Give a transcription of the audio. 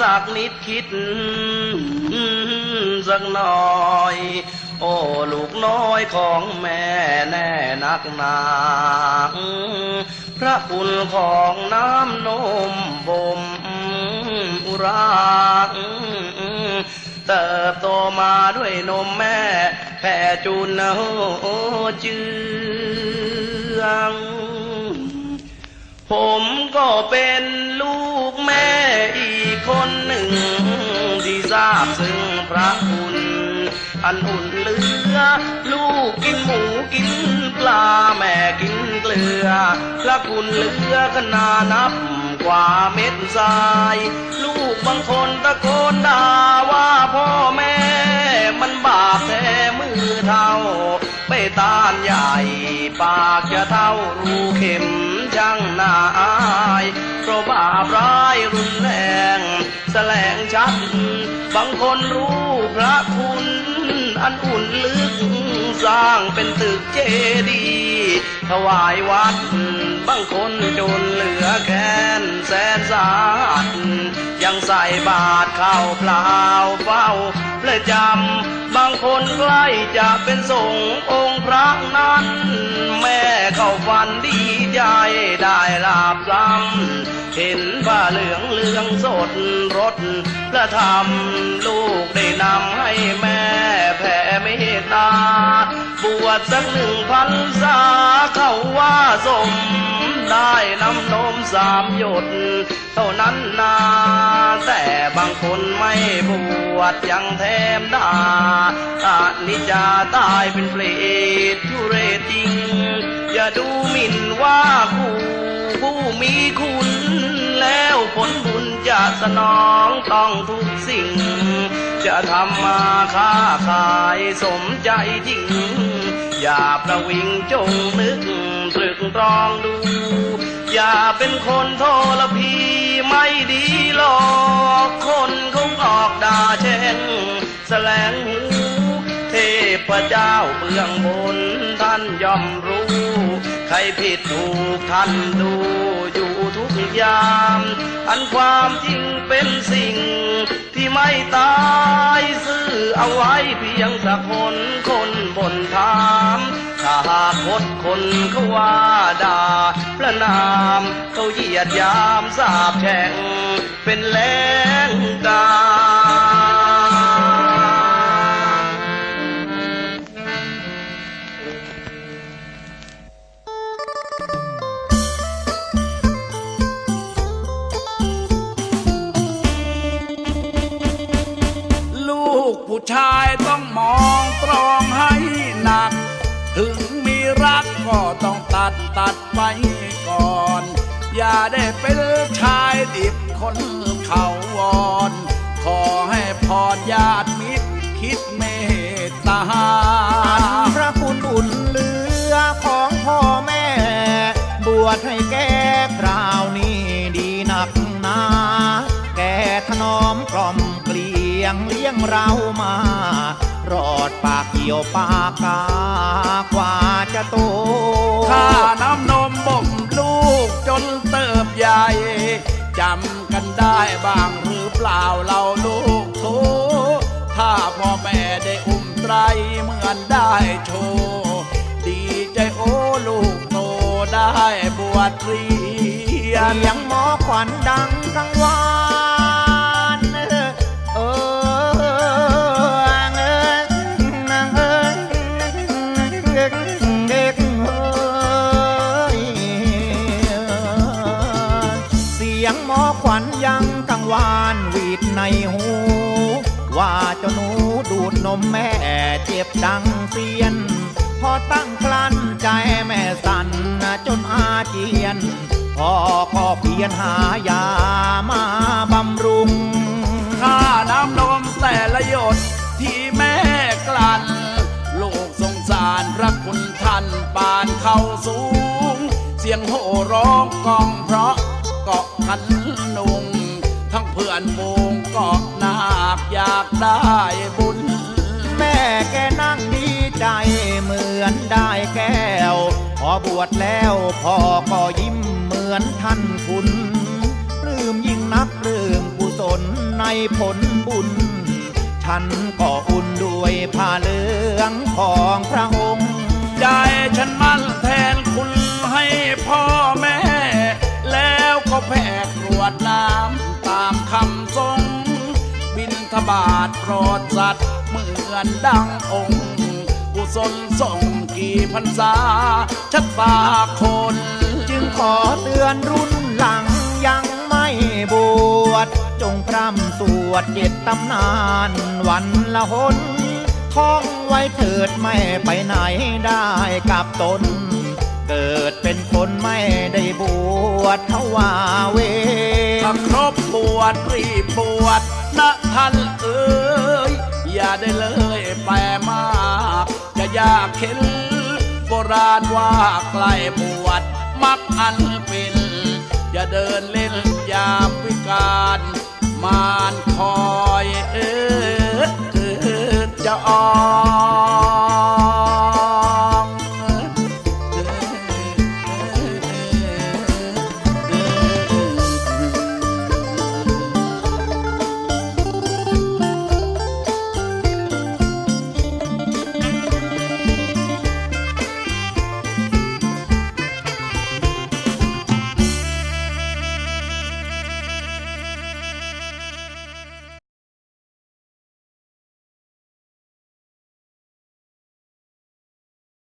สักนิดคิดสักหน่อย โอ้ลูกน้อยของแม่แน่นักหนาพระคุณของน้ำนมบ่มอุราเติบโตมาด้วยนมแม่ แผ่จุนโอเจืองผมก็เป็นลูกแม่ คนหนึ่ง ที่ทราบซึ่งพระคุณอันอุ่นเลือ ลูกกินหมูกินปลาแม่กินเกลือพระคุณเลือขนานับกว่าเม็ดทราย ลูกบางคนตะโกนด่าว่าพ่อแม่ มันบาปแท้มือเท่า ไปตานใหญ่ ปากจะเท่ารูเข็มช่างนาอาย คนรู้พระคุณ อันอุ่นลึก สร้างเป็นตึกเจดีย์ถวายวัด บางคนจนเหลือแค้นแสนสาหัสยังใส่บาตรข้าวเปล่าเฝ้าประจำบางคนใกล้จะเป็นสงฆ์องค์พระนั้น แม่เข้าฝันดีใจได้ลาบซ้ำเห็นผ้าเหลืองเหลืองสดรถ พระธรรมลูกได้นำให้แม่แผ่เมตตา บวชสักหนึ่งพันษาเข้าว่าสม ได้น้ำนมสามหยด เท่านั้นนาแต่บางคนไม่บวชยังแถมดาอานิจาตายเป็นเปรตทุเรจริง อย่าดูหมิ่นว่าผู้ผู้มีคุณแล้วผลบุญ จะสนองต้องทุกสิ่ง จะทำมาค้าขายสมใจจริง อย่าประวิงจงนึกตรึกตรองดู อย่าเป็นคนโทรพีไม่ดีหรอกคนคงออกด่าแช่งแสลงหูเทพเจ้าเบื้องบนท่านย่อมรู้ ใครผิดถูกท่านดูอยู่ ยาม อันความจริงเป็นสิ่ง ที่ไม่ตายซื่อเอาไว้เพียงสักคนคนบนถามถ้าหากคดคนเขาว่าด่าพระนามเขาเหยียดยามสาบแช่งเป็นแรงกา ชายต้องมองตรองให้หนัก ถึงมีรักก็ต้องตัดตัดไปก่อน อย่าได้เป็นชายดิบคนเขาวอน ขอให้พรญาติมิตรคิดเมตตาอันพระคุณอุ่นเหลือของพ่อแม่ บวชให้แก่ เรามา รอดปากเหี่ยวปากกากว่าจะโตข้าน้ำนมบ่มลูกจนเติบใหญ่จำกันได้บ้างหรือเปล่าเราลูกโทถ้าพ่อแม่ได้อุ้มไตรเหมือนได้โชว์ดีใจโอ้ลูกโตได้บวชเรียนเสียงหมอขวัญดังกังวาน หมอขวัญยังกังวานหวีดในหู ว่าเจ้าหนูดูดนมแม่เจ็บดังเสียน พอตั้งคลันใจแม่สั่นจนอาเจียนพ่อก็เพียนหายามาบำรุง ค่าน้ำนมแต่ละหยดที่แม่กลั่น ลูกสงสารพระคุณท่านปานเข้าสูง เสียงโห่ร้องกองเพราะ ขันนุงทั้งเพื่อนมูงเกาะนาคอยากได้บุญ แม่แกนั่งดีใจเหมือนได้แก้ว พอบวชแล้วพ่อก็ยิ้มเหมือนท่านคุณปลื้มยิ่งนักเรื่องกุศลในผลบุญ ฉันก็อุ่นด้วยผ้าเหลืองของพระองค์ ใจฉันมั่นแทนคุณให้พ่อแม่ ก็แผ่กรวดน้ำตามคำทรง บินทบาทโปรดสัตว์เหมือนดังองค์กุศลส่งกี่พรรษา ชัดตาคน จึงขอเตือนรุ่นหลังยังไม่บวชจงพร่ำสวดเจ็ดตำนานวันละหนท่องไว้เถิดไม่ไปไหนได้กับตน เกิด เป็นคนไม่ได้บวชเขาว่าเวถ้าครบบวชรีบบวชนะท่านเอ๋ยอย่าได้เลยแปรมากจะยากเข็นโบราณว่าใกล้บวชมักอันเป็นอย่าเดินเล่นยามวิการ